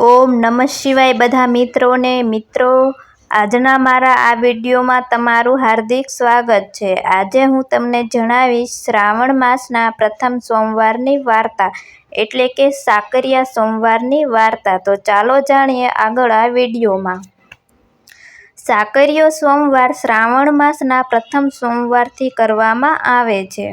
ઓમ નમઃ શિવાય બધા મિત્રોને. મિત્રો, આજના મારા આ વિડીયોમાં તમારું હાર્દિક સ્વાગત છે. આજે હું તમને જણાવીશ શ્રાવણ માસના પ્રથમ સોમવારની વાર્તા, એટલે કે સાકરિયા સોમવારની વાર્તા. તો ચાલો જાણીએ આગળ આ વિડીયોમાં. સાકરિયો સોમવાર શ્રાવણ માસના પ્રથમ સોમવારથી કરવામાં આવે છે.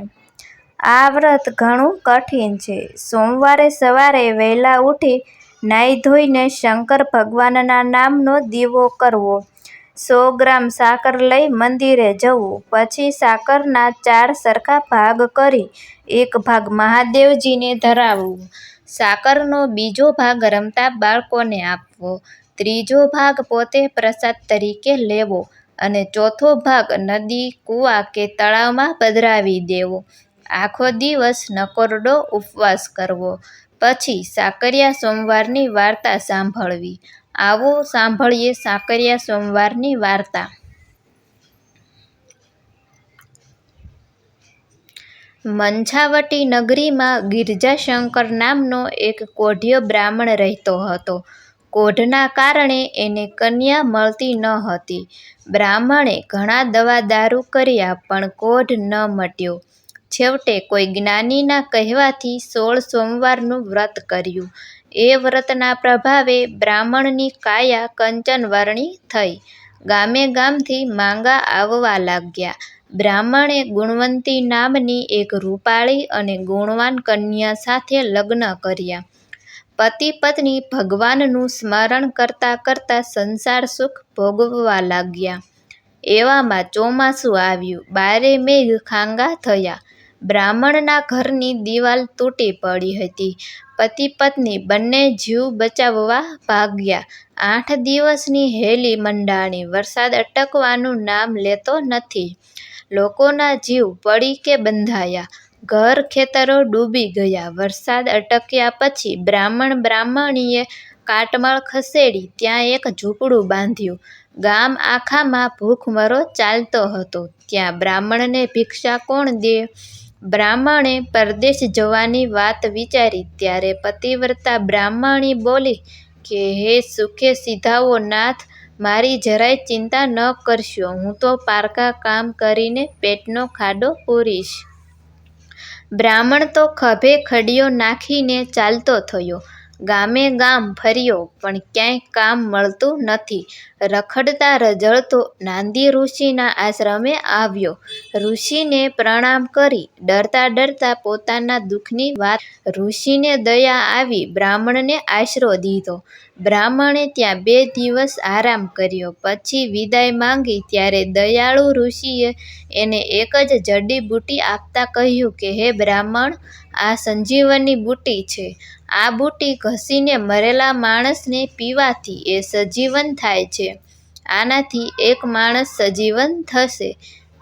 આ વ્રત ઘણું કઠિન છે. સોમવારે સવારે વહેલા ઉઠી નાહી ધોઈને શંકર ભગવાનના નામનો દીવો કરવો. સો ગ્રામ સાકર લઈ મંદિરે જવું. પછી સાકરના ચાર સરખા ભાગ કરી એક ભાગ મહાદેવજીને ધરાવવું. સાકરનો બીજો ભાગ રમતા બાળકોને આપવો. ત્રીજો ભાગ પોતે પ્રસાદ તરીકે લેવો અને ચોથો ભાગ નદી, કૂવા કે તળાવમાં પધરાવી દેવો. આખો દિવસ નકોરડો ઉપવાસ કરવો. પછી સાકરિયા સોમવારની વાર્તા સાંભળવી. આવો સાંભળીએ સાકરિયા સોમવારની વાર્તા. મંછાવટી નગરીમાં ગિરજાશંકર નામનો એક કોઢિયો બ્રાહ્મણ રહેતો હતો. કોઢના કારણે એને કન્યા મળતી ન હતી. બ્રાહ્મણે ઘણા દવા દારૂ કર્યા પણ કોઢ ન મટ્યો. છેવટે કોઈ જ્ઞાનીના કહેવાથી સોળ સોમવારનું વ્રત કર્યું. એ વ્રતના પ્રભાવે બ્રાહ્મણની કાયા કંચનવર્ણી થઈ. ગામે ગામથી માંગા આવવા લાગ્યા. બ્રાહ્મણે ગુણવંતી નામની એક રૂપાળી અને ગુણવાન કન્યા સાથે લગ્ન કર્યા. પતિ પત્ની ભગવાનનું સ્મરણ કરતા કરતા સંસાર સુખ ભોગવવા લાગ્યા. એવામાં ચોમાસું આવ્યું. બારે મેઘ ખાંગા થયા. બ્રાહ્મણના ઘરની દિવાલ તૂટી પડી હતી. પતિ પત્ની બંને જીવ બચાવવા ભાગ્યા. આઠ દિવસની હેલી મંડાણી, વરસાદ અટકવાનું નામ લેતો નથી. લોકોના જીવ પડી કે બંધાયા. ઘર ખેતરો ડૂબી ગયા. વરસાદ અટક્યા પછી બ્રાહ્મણ બ્રાહ્મણીએ કાટમાળ ખસેડી ત્યાં એક ઝૂંપડું બાંધ્યું. ગામ આખામાં ભૂખમરો ચાલતો હતો. ત્યાં બ્રાહ્મણને ભિક્ષા કોણ દે? બ્રાહ્મણે પરદેશ જવાની વાત વિચારી ત્યારે પતિવ્રતા બ્રાહ્મણી બોલી કે, હે સુખે સિધાઓ નાથ, મારી જરાય ચિંતા ન કરશો, હું તો પારકા કામ કરીને પેટનો ખાડો પૂરીશ. બ્રાહ્મણ તો ખભે ખડિયો નાખીને ચાલતો થયો. ગામે ગામ ફર્યો, પણ ક્યાંય કામ મળતું નથી. રખડતા રઝળતો નાંદી ઋષિના આશ્રમે આવ્યો. ઋષિને પ્રણામ કરી. ડરતા ડરતા પોતાના દુઃખની વાત ઋષિને દયા આવી, બ્રાહ્મણને આશરો દીધો. બ્રાહ્મણે ત્યાં બે દિવસ આરામ કર્યો. પછી વિદાય માંગી, ત્યારે દયાળુ ઋષિએ એને એક જ જડીબુટી આપતા કહ્યું કે, હે બ્રાહ્મણ, આ સંજીવની બુટી છે. આ બુટી ઘસીને મરેલા માણસને પીવાથી એ સજીવન થાય છે. આનાથી એક માણસ સજીવન થશે.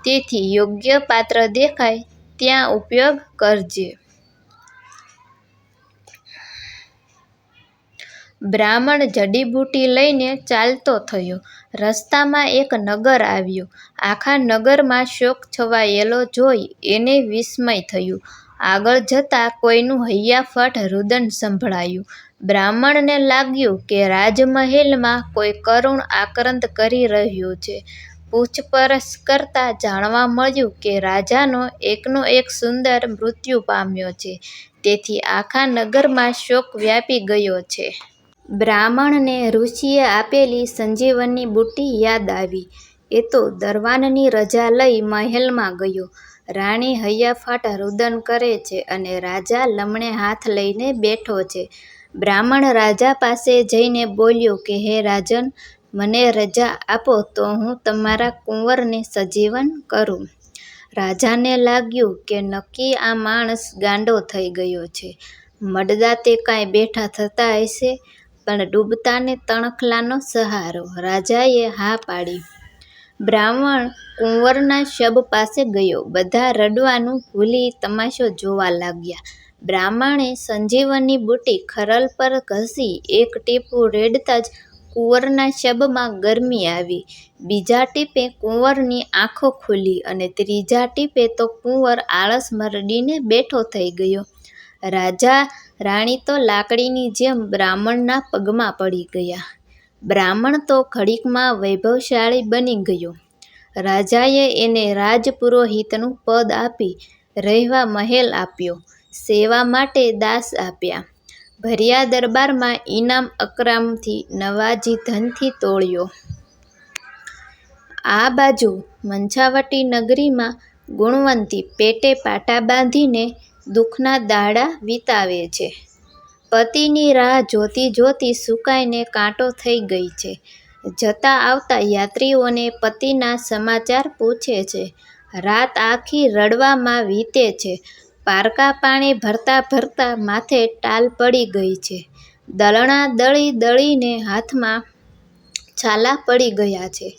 તેથી યોગ્ય પાત્ર દેખાય, ત્યાં ઉપયોગ કરજે. બ્રાહ્મણ જડીબુટી લઈને ચાલતો થયો. રસ્તામાં એક નગર આવ્યું. આખા નગરમાં શોક છવાયેલો જોઈ એને વિસ્મય થયું. આગળ જતાં કોઈનું હૈયાફટ રુદન સંભળાયું. બ્રાહ્મણને લાગ્યું કે રાજમહેલમાં કોઈ કરુણ આક્રંદ કરી રહ્યું છે. પૂછપરછ કરતાં જાણવા મળ્યું કે રાજાનો એકનો એક સુંદર મૃત્યુ પામ્યો છે. તેથી આખા નગરમાં શોક વ્યાપી ગયો છે. બ્રાહ્મણને ઋષિએ આપેલી સંજીવની બુટ્ટી યાદ આવી. એ તો દરવાનની રજા લઈ મહેલમાં ગયો. રાણી હૈયાફાટ રુદન કરે છે અને રાજા લમણે હાથ લઈને બેઠો છે. બ્રાહ્મણ રાજા પાસે જઈને બોલ્યો કે, હે રાજન, મને રજા આપો તો હું તમારા કુંવરને સજીવન કરું. રાજાને લાગ્યું કે, નક્કી આ માણસ ગાંડો થઈ ગયો છે. મડદા તે કાંઈ બેઠા થતા હશે, પણ ડૂબતાને તણખલાનો સહારો. રાજાએ હા પાડી. બ્રાહ્મણ કુંવરના શબ પાસે ગયો. બધા રડવાનું ભૂલી તમાશો જોવા લાગ્યા. બ્રાહ્મણે સંજીવની બુટી ખરલ પર ઘસી, એક ટીપું રેડતા જ કુંવરના શબમાં ગરમી આવી. બીજા ટીપે કુંવરની આંખો ખુલી અને ત્રીજા ટીપે તો કુંવર આળસ મરડીને બેઠો થઈ ગયો. રાજા રાણી તો લાકડીની જેમ બ્રાહ્મણના પગમાં પડી ગયા. બ્રાહ્મણ તો ઘડીકમાં વૈભવશાળી બની ગયો. રાજાએ એને રાજપુરોહિતનું પદ આપી રહેવા મહેલ આપ્યો, સેવા માટે દાસ આપ્યા, ભર્યા દરબારમાં ઇનામ અકરામથી નવાજી ધનથી તોળ્યો. આ બાજુ મંછાવટી નગરીમાં ગુણવંતી પેટે પાટા બાંધીને દુઃખના દાડા વિતાવે છે. પતિની રાહ જોતી જોતી સુકાઈને કાંટો થઈ ગઈ છે. જતા આવતા યાત્રીઓને પતિના સમાચાર પૂછે છે. રાત આખી રડવામાં વીતે છે. પારકા પાણી ભરતા ભરતા માથે ટાલ પડી ગઈ છે. દળણા દળી દળીને હાથમાં છાલા પડી ગયા છે.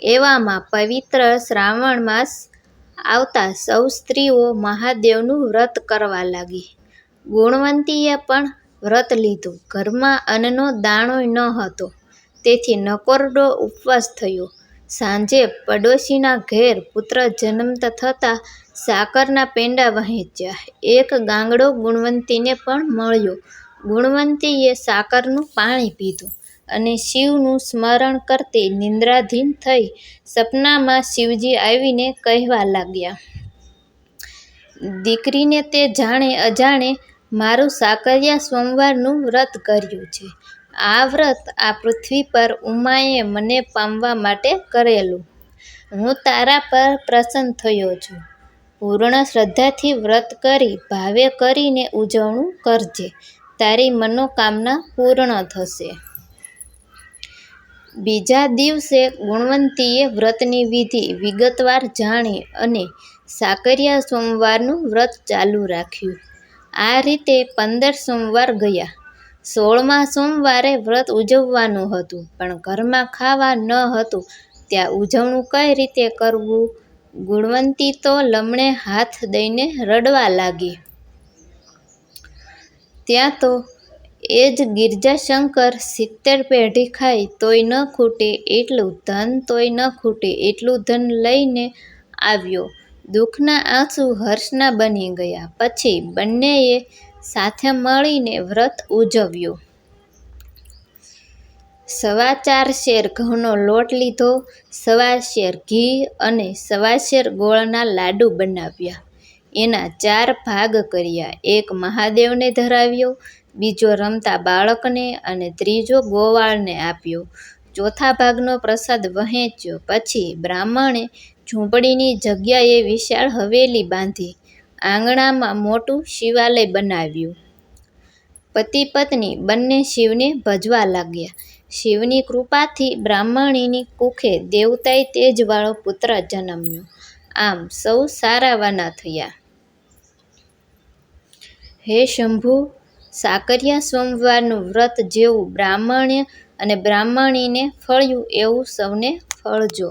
એવામાં પવિત્ર શ્રાવણ માસ આવતા સૌ સ્ત્રીઓ મહાદેવનું વ્રત કરવા લાગી. ગુણવંતીએ પણ વ્રત લીધું. ઘરમાં અન્નનો દાણોય હતો તેથી નકોરડો ઉપવાસ થયો. સાંજે પડોશીના ઘેર પુત્ર જન્મત થતાં સાકરના પેંડા વહેંચ્યા. એક ગાંગડો ગુણવંતીને પણ મળ્યો. ગુણવંતીએ સાકરનું પાણી પીધું અને શિવનું સ્મરણ કરતી નિંદ્રાધીન થઈ. સપનામાં શિવજી આવીને કહેવા લાગ્યા. દીકરીને તે જાણે અજાણે મારું સાકરિયા સોમવારનું વ્રત કર્યું છે. આ વ્રત આ પૃથ્વી પર ઉમાએ મને પામવા માટે કરેલું. હું તારા પર પ્રસન્ન થયો છું. પૂર્ણ શ્રદ્ધાથી વ્રત કરી ભાવે કરીને ઉજવણું કરજે. તારી મનોકામના પૂર્ણ થશે. બીજા દિવસે ગુણવંતીએ વ્રતની વિધિ વિગતવાર જાણી અને સાકરિયા સોમવારનું વ્રત ચાલુ રાખ્યું. આ રીતે પંદર સોમવાર ગયા. સોળમા સોમવારે વ્રત ઉજવવાનું હતું, પણ ઘરમાં ખાવા ન હતું ત્યાં ઉજવણું કઈ રીતે કરવું? ગુણવંતી તો લમણે હાથ દઈને રડવા લાગી. ત્યાં તો એ જ ગિરજાશંકર સિત્તેર પેઢી ખાય તોય ન ખૂટે એટલું ધન તોય ન ખૂટે એટલું ધન લઈને આવ્યો. દુ:ખના આંસુ હર્ષના બની ગયા. પછી બંનેએ સાથે મળીને વ્રત ઉજવ્યું. સવા ચાર શેર ઘઉંનો લોટ લીધો, સવા શેર ઘી અને સવા શેર ગોળના લાડુ બનાવ્યા. એના ચાર ભાગ કર્યા. એક મહાદેવને ધરાવ્યો, બીજો રમતા બાળકને અને ત્રીજો ગોવાળને આપ્યો. ચોથા ભાગનો પ્રસાદ વહેંચ્યો. પછી બ્રાહ્મણે ઝૂંપડીની જગ્યાએ વિશાળ હવેલી બાંધી, આંગણામાં મોટું શિવાલય બનાવ્યું. પતિ-પત્ની બંને શિવને ભજવા લાગ્યા. શિવની કૃપાથી બ્રાહ્મણીની કુખે દેવતાએ તેજવાળો પુત્ર જન્મ્યો. આમ સૌ સારાવાના થયા. હે શંભુ! સાકરિયા સોમવારનું વ્રત જેવું બ્રાહ્મણ અને બ્રાહ્મણીને ફળ્યું એવું સૌને ફળજો.